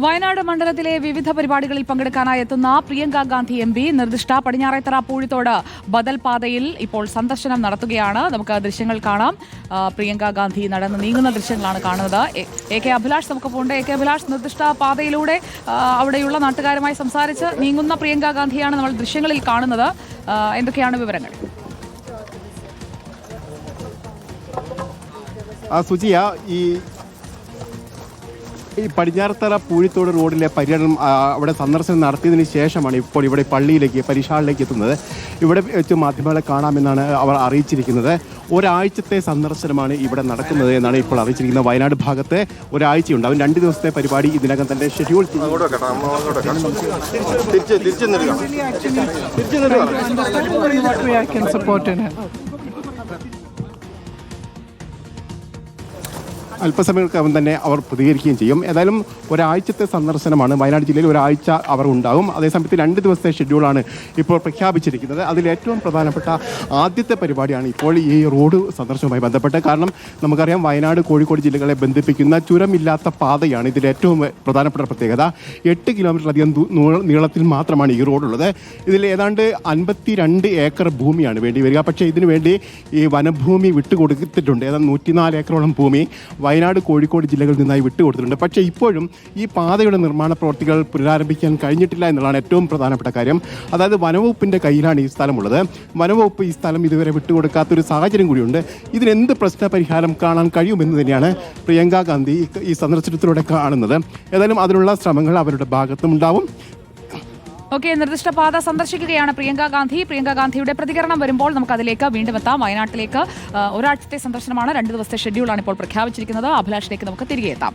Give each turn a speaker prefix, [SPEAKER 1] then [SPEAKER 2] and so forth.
[SPEAKER 1] വയനാട് മണ്ഡലത്തിലെ വിവിധ പരിപാടികളിൽ പങ്കെടുക്കാനായി എത്തുന്ന പ്രിയങ്ക ഗാന്ധി എം പി നിർദ്ദിഷ്ട പടിഞ്ഞാറേത്തറ പൂഴിത്തോട് ബദൽ പാതയിൽ ഇപ്പോൾ സന്ദർശനം നടത്തുകയാണ്. നമുക്ക് ദൃശ്യങ്ങൾ കാണാം. പ്രിയങ്ക ഗാന്ധി നടന്ന് നീങ്ങുന്ന ദൃശ്യങ്ങളാണ് കാണുന്നത്. എ- കെ അഭിലാഷ് നമുക്ക് പോകേണ്ട എ കെ അഭിലാഷ് നിർദ്ദിഷ്ട പാതയിലൂടെ അവിടെയുള്ള നാട്ടുകാരുമായി സംസാരിച്ച് നീങ്ങുന്ന പ്രിയങ്ക ഗാന്ധിയാണ് നമ്മൾ ദൃശ്യങ്ങളിൽ കാണുന്നത്. എന്തൊക്കെയാണ് വിവരങ്ങൾ?
[SPEAKER 2] സുജിയ ഈ ഈ പടിഞ്ഞാറത്തറ പൂഴിത്തോട് റോഡിലെ പര്യടനം അവിടെ സന്ദർശനം നടത്തിയതിന് ശേഷമാണ് ഇപ്പോൾ ഇവിടെ പള്ളിയിലേക്ക് പരിശാലിലേക്ക് എത്തുന്നത് ഇവിടെ വെച്ച് മാധ്യമങ്ങളെ കാണാമെന്നാണ് അവർ അറിയിച്ചിരിക്കുന്നത് ഒരാഴ്ചത്തെ സന്ദർശനമാണ് ഇവിടെ നടക്കുന്നത് എന്നാണ് ഇപ്പോൾ അറിയിച്ചിരിക്കുന്നത് വയനാട് ഭാഗത്തെ അവൻ രണ്ട് ദിവസത്തെ പരിപാടി ഇതിനകം തന്നെ ഷെഡ്യൂൾ ചെയ്തു അല്പസമയങ്ങൾക്കകം തന്നെ അവർ പ്രതികരിക്കുകയും ചെയ്യും. ഏതായാലും ഒരാഴ്ചത്തെ സന്ദർശനമാണ് വയനാട് ജില്ലയിൽ ഒരാഴ്ച അവർ ഉണ്ടാകും അതേസമയത്ത് രണ്ട് ദിവസത്തെ ഷെഡ്യൂളാണ് ഇപ്പോൾ പ്രഖ്യാപിച്ചിരിക്കുന്നത്. അതിൽ ഏറ്റവും പ്രധാനപ്പെട്ട ആദ്യത്തെ പരിപാടിയാണ് ഇപ്പോൾ ഈ റോഡ് സന്ദർശനവുമായി ബന്ധപ്പെട്ട്. കാരണം നമുക്കറിയാം വയനാട് കോഴിക്കോട് ജില്ലകളെ ബന്ധിപ്പിക്കുന്ന ചുരമില്ലാത്ത പാതയാണ് ഇതിൽ ഏറ്റവും പ്രധാനപ്പെട്ട പ്രത്യേകത. എട്ട് കിലോമീറ്ററിലധികം നീളത്തിൽ മാത്രമാണ് ഈ റോഡുള്ളത്. ഇതിൽ ഏതാണ്ട് അൻപത്തി രണ്ട് ഏക്കർ ഭൂമിയാണ് വേണ്ടി വരിക. പക്ഷേ ഇതിനുവേണ്ടി ഈ വനഭൂമി വിട്ടുകൊടുത്തിട്ടുണ്ട്. ഏതാണ്ട് നൂറ്റിനാല് ഏക്കറോളം ഭൂമി വയനാട് കോഴിക്കോട് ജില്ലകളിൽ നിന്നായി വിട്ടുകൊടുത്തിട്ടുണ്ട്. പക്ഷേ ഇപ്പോഴും ഈ പാതയുടെ നിർമ്മാണ പ്രവർത്തികൾ പുനരാരംഭിക്കാൻ കഴിഞ്ഞിട്ടില്ല എന്നുള്ളതാണ് ഏറ്റവും പ്രധാനപ്പെട്ട കാര്യം. അതായത് വനവകുപ്പിന്റെ കയ്യിലാണ് ഈ സ്ഥലമുള്ളത്. വനവകുപ്പ് ഈ സ്ഥലം ഇതുവരെ വിട്ടുകൊടുക്കാത്തൊരു സാഹചര്യം കൂടിയുണ്ട്. ഇതിനെന്ത് പ്രശ്ന പരിഹാരം കാണാൻ കഴിയുമെന്ന് തന്നെയാണ് പ്രിയങ്ക ഗാന്ധി ഈ- സന്ദർശനത്തിലൂടെ കാണുന്നത്. ഏതായാലും അതിനുള്ള ശ്രമങ്ങൾ അവരുടെ ഭാഗത്തും ഉണ്ടാവും.
[SPEAKER 1] ഓക്കെ നിർദ്ദിഷ്ട പാത സന്ദർശിക്കുകയാണ് പ്രിയങ്ക ഗാന്ധി. പ്രിയങ്ക ഗാന്ധിയുടെ പ്രതികരണം വരുമ്പോൾ നമുക്ക് അതിലേക്ക് വീണ്ടും എത്താം. വയനാട്ടിലേക്ക് ഒരാഴ്ചത്തെ സന്ദർശനമാണ്. രണ്ട് ദിവസത്തെ ഷെഡ്യൂളാണ് ഇപ്പോൾ പ്രഖ്യാപിച്ചിരിക്കുന്നത്. അഭിലാഷിലേക്ക് നമുക്ക് തിരികെ എത്താം.